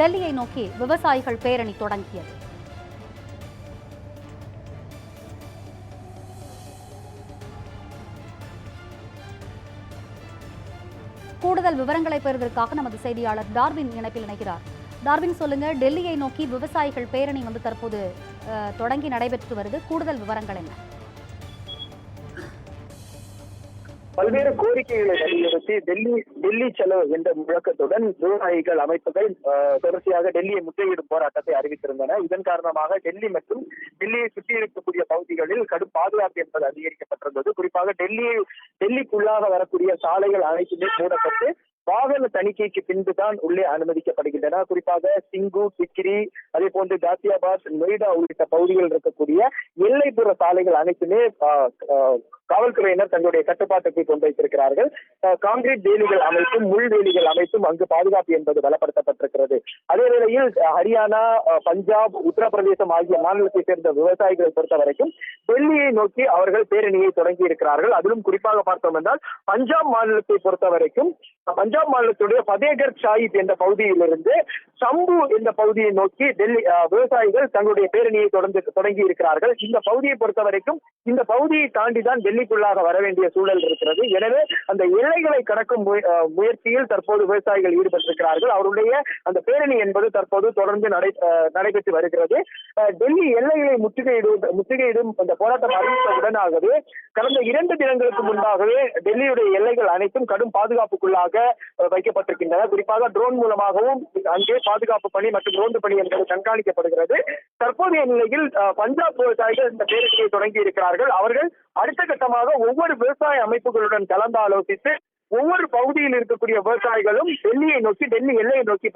டெல்லியை நோக்கி விவசாயிகள் பேரணி தொடங்கியது. கூடுதல் விவரங்களை பெறுவதற்காக நமது செய்தியாளர் டார்வின் இணைப்பில் இணைகிறார். டார்வின் சொல்லுங்க டெல்லியை நோக்கி விவசாயிகள் பேரணி வந்து தற்போது தொடங்கி நடைபெற்று வருது. கூடுதல் விவரங்கள் என்ன? பல்வேறு கோரிக்கைகளை வலியுறுத்தி டெல்லி டெல்லி செலவு என்ற முழக்கத்துடன் விவசாயிகள் அமைப்புகள் தொடர்ச்சியாக டெல்லியை முற்றுகையிடும் போராட்டத்தை அறிவித்திருந்தன. இதன் காரணமாக டெல்லி மற்றும் டெல்லியை சுற்றி இருக்கக்கூடிய பகுதிகளில் கடும் பாதுகாப்பு என்பது அதிகரிக்கப்பட்டிருந்தது. குறிப்பாக டெல்லி டெல்லிக்குள்ளாக வரக்கூடிய சாலைகள் அனைத்துமே மூடப்பட்டு வாகன தணிக்கைக்கு பின்புதான் உள்ளே அனுமதிக்கப்படுகின்றன. குறிப்பாக சிங்கு சிக்கிரி அதே போன்று காசியாபாத் நொய்டா உள்ளிட்ட பகுதிகளில் இருக்கக்கூடிய எல்லைப்புற சாலைகள் அனைத்துமே ஆஹ், ஆஹ், காவல்துறையினர் தங்களுடைய கட்டுப்பாட்டுக்குள் கொண்டு வைத்திருக்கிறார்கள். காங்கிரீட் வேலிகள் அமைத்தும் முள் வேலிகள் அமைத்தும் அங்கு பாதுகாப்பு என்பது பலப்படுத்தப்பட்டிருக்கிறது. அதே வேளையில் ஹரியானா பஞ்சாப் உத்தரப்பிரதேசம் ஆகிய மாநிலத்தை சேர்ந்த விவசாயிகளை பொறுத்த வரைக்கும் டெல்லியை நோக்கி அவர்கள் பேரணியை தொடங்கி இருக்கிறார்கள் அதிலும் குறிப்பாக பார்த்தோம் என்றால் பஞ்சாப் மாநிலத்தை பொறுத்த வரைக்கும் பஞ்சாப் மாநிலத்துடைய பதேகர் சாஹிப் என்ற பகுதியிலிருந்து சம்பு என்ற பகுதியை நோக்கி டெல்லி விவசாயிகள் தங்களுடைய பேரணியை தொடர்ந்து தொடங்கி இருக்கிறார்கள் இந்த பகுதியை பொறுத்த வரைக்கும் இந்த பகுதியை தாண்டி தான் டெல்லிக்குள்ளாக வர வேண்டிய சூழல் இருக்கிறது. எனவே அந்த எல்லைகளை கடக்கும் முயற்சியில் தற்போது விவசாயிகள் ஈடுபட்டிருக்கிறார்கள். அவருடைய அந்த பேரணி என்பது தற்போது தொடர்ந்து நடை நடைபெற்று வருகிறது. டெல்லி எல்லைகளை முற்றுகையிடும் முற்றுகையிடும் அந்த போராட்டம் அறிவித்தவுடனாகவே கடந்த இரண்டு தினங்களுக்கு முன்பாகவே டெல்லியுடைய எல்லைகள் அனைத்தும் கடும் பாதுகாப்புக்குள்ளாக வைக்கப்பட்டிருக்கின்றன. குறிப்பாக ட்ரோன் மூலமாகவும் அங்கே பாதுகாப்பு பணி மற்றும் ரோந்து பணி என்பது கண்காணிக்கப்படுகிறது. தற்போதைய நிலையில் பஞ்சாப் விவசாயிகள் இந்த பேரணியை தொடங்கி இருக்கிறார்கள் அவர்கள் அடுத்த கட்ட திட்டமாக ஒவ்வொரு விவசாய அமைப்புகளுடன் கலந்து ஆலோசித்து ஒவ்வொரு பகுதியில் இருக்கக்கூடிய விவசாயிகளும் டெல்லியை நோக்கி டெல்லி எல்லையை நோக்கி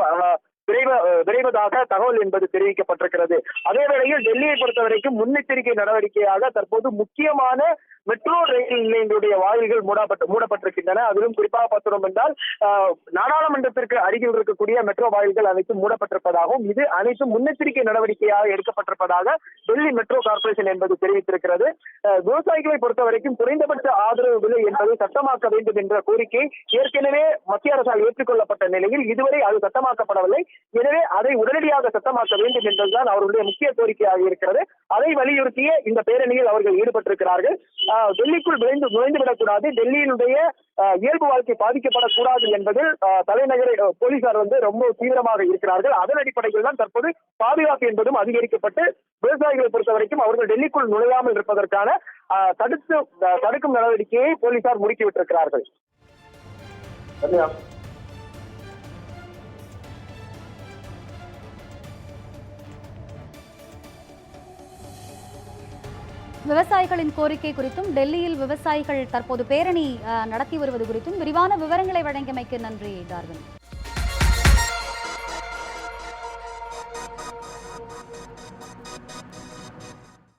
விரைவ விரைவதாக தகவல் என்பது தெரிவிக்கப்பட்டிருக்கிறது. அதே வேளையில் டெல்லியை பொறுத்த வரைக்கும் முன்னெச்சரிக்கை நடவடிக்கையாக தற்போது முக்கியமான மெட்ரோ ரயில் நிலையங்களுடைய வாயில்கள் மூடப்பட்டு மூடப்பட்டிருக்கின்றன. அதிலும் குறிப்பாக பார்த்தோம் என்றால் நாடாளுமன்றத்திற்கு அருகில் இருக்கக்கூடிய மெட்ரோ வாயில்கள் அனைத்தும் மூடப்பட்டிருப்பதாகவும் இது அனைத்தும் முன்னெச்சரிக்கை நடவடிக்கையாக எடுக்கப்பட்டிருப்பதாக டெல்லி மெட்ரோ கார்பரேஷன் என்பது தெரிவித்திருக்கிறது. விவசாயிகளை பொறுத்த வரைக்கும் குறைந்தபட்ச ஆதரவு விலை என்பதை சட்டமாக்க வேண்டும் என்ற கோரிக்கை ஏற்கனவே மத்திய அரசால் ஏற்றுக்கொள்ளப்பட்ட நிலையில் இதுவரை அது சட்டமாக்கப்படவில்லை. எனவே அதை உடனடியாக சட்டமாக்க வேண்டும் என்பதுதான் அவருடைய முக்கிய கோரிக்கையாக இருக்கிறது. அதை வலியுறுத்திய இந்த பேரணியில் அவர்கள் ஈடுபட்டிருக்கிறார்கள். ஆஹ், டெல்லிக்குள் விளைந்து நுழைந்து விடக்கூடாது டெல்லியினுடைய இயல்பு வாழ்க்கை பாதிக்கப்படக்கூடாது என்பதில் தலைநகரை போலீசார் வந்து ரொம்ப தீவிரமாக இருக்கிறார்கள். அதன் அடிப்படையில் தான் தற்போது பாதுகாப்பு என்பதும் அதிகரிக்கப்பட்டு விவசாயிகளை பொறுத்த வரைக்கும் அவர்கள் டெல்லிக்குள் நுழையாமல் இருப்பதற்கான தடுத்து தடுக்கும் நடவடிக்கையை போலீசார் முடுக்கிவிட்டிருக்கிறார்கள். விவசாயிகளின் கோரிக்கை குறித்தும் டெல்லியில் விவசாயிகள் தற்போது பேரணி நடத்தி வருவது குறித்தும் விரிவான விவரங்களை வழங்கியமைக்கு நன்றி டார்வின்.